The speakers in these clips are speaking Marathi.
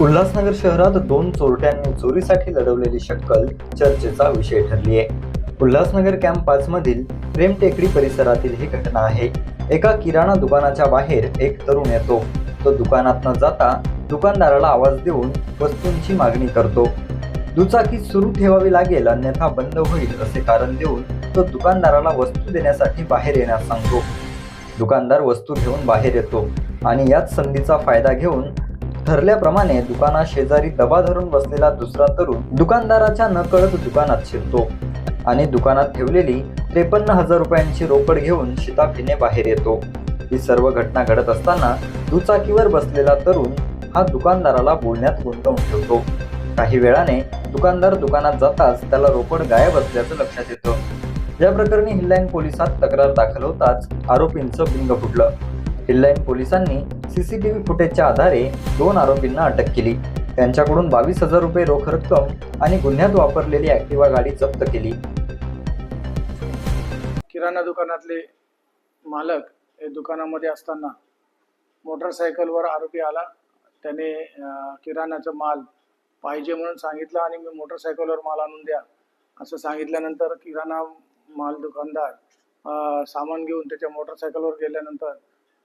उल्हासनगर शहरात दोन चोरट्यांनी चोरीसाठी लढवलेली शक्कल चर्चेचा विषय ठरली आहे उल्हासनगर कॅम्प पाच मधील प्रेम टेकडी परिसरातील ही घटना आहे. एका किराणा दुकानाच्या बाहेर एक तरुण येतो. तो दुकानात न जाता दुकानदाराला आवाज देऊन वस्तूंची मागणी करतो. दुचाकी सुरू ठेवावी लागेल अन्यथा बंद होईल असे कारण देऊन तो दुकानदाराला वस्तू देण्यासाठी बाहेर येण्यास सांगतो. दुकानदार वस्तू घेऊन बाहेर येतो आणि याच संधीचा फायदा घेऊन ठरल्याप्रमाणे दुकाना शेजारी दबा धरून बसलेला दुसरा तरुण दुकानदाराच्या नकळत दुकानात शिरतो. आणि दुकानात ठेवलेली त्रेपन्न हजार रुपयांची रोकड घेऊन शिताफीने बाहेर येतो. ही सर्व घटना घडत असताना दुचाकीवर बसलेला तरुण हा दुकानदाराला बोलण्यात गुंतवून ठेवतो. काही वेळाने दुकानदार दुकानात जाताच त्याला रोकड गायब असल्याचं लक्षात येतं. या प्रकरणी हिल्लाईन पोलिसात तक्रार दाखल होताच आरोपींचं बिंग फुटलं. हिल्लाईन पोलिसांनी सीसीटीव्ही फुटेजच्या आधारे दोन आरोपींना अटक केली. त्यांच्याकडून बावीस हजार रुपये रोख रक्कम आणि गुन्ह्यात वापरलेली ॲक्टिवा गाडी जप्त केली. किराणा दुकानातले मालक हे दुकानामध्ये असताना मोटरसायकलवर आरोपी आला. त्याने किराणाचं किराणाचा माल पाहिजे म्हणून सांगितलं आणि मी मोटरसायकलवर माल आणून द्या. असं सांगितल्यानंतर किराणा माल दुकानदार सामान घेऊन त्याच्या मोटरसायकलवर गेल्यानंतर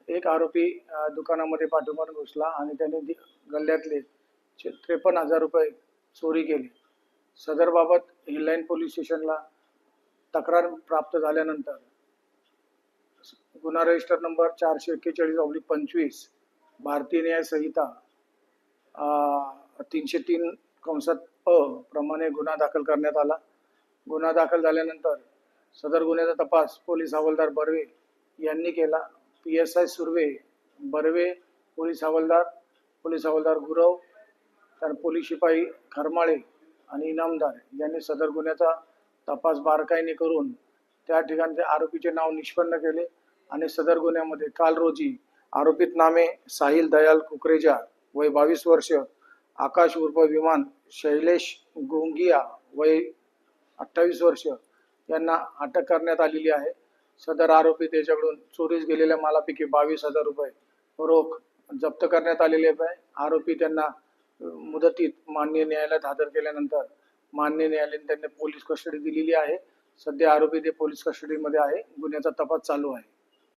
एक आरोपी दुकानामध्ये पाठोपाठ घुसला आणि त्याने गल्ल्यातले त्रेपन्न हजार रुपये चोरी केली. सदरबाबत हिललाईन पोलीस स्टेशनला तक्रार प्राप्त झाल्यानंतर गुन्हा रजिस्टर नंबर चारशे एक्केचाळीस ऑब्लिक पंचवीस भारतीय न्याय संहिता तीनशे तीन कंसात अ प्रमाणे गुन्हा दाखल करण्यात आला. गुन्हा दाखल झाल्यानंतर सदर गुन्ह्याचा तपास पोलीस हवालदार बर्वे यांनी केला. P S I Surve Barve police हवालदार पोलीस हवालदार गुरव तर पोलीस शिपाई खरमाळे आणि इनामदार यांनी सदर गुन्ह्याचा तपास बारकाईने करून त्या ठिकाणचे आरोपीचे नाव निष्पन्न केले आणि सदर गुन्ह्यामध्ये काल रोजी आरोपित नामे साहिल दयाल कुकरेजा वय बावीस वर्ष आकाश उर्फ विमान शैलेश गोंगिया वय अठ्ठावीस वर्ष यांना अटक करण्यात आलेली आहे. सदर आरोपी त्याच्याकडून चोरीस गेलेल्या मालापैकी बावीस हजार रुपये रोख जप्त करण्यात आलेले आहे. आरोपी त्यांना मुदतीत मान्य न्यायालयात हजर केल्यानंतर मान्य न्यायालयाने त्यांना पोलीस कस्टडी दिलेली आहे. सध्या आरोपी ते पोलीस कस्टडीमध्ये आहे. गुन्ह्याचा तपास चालू आहे.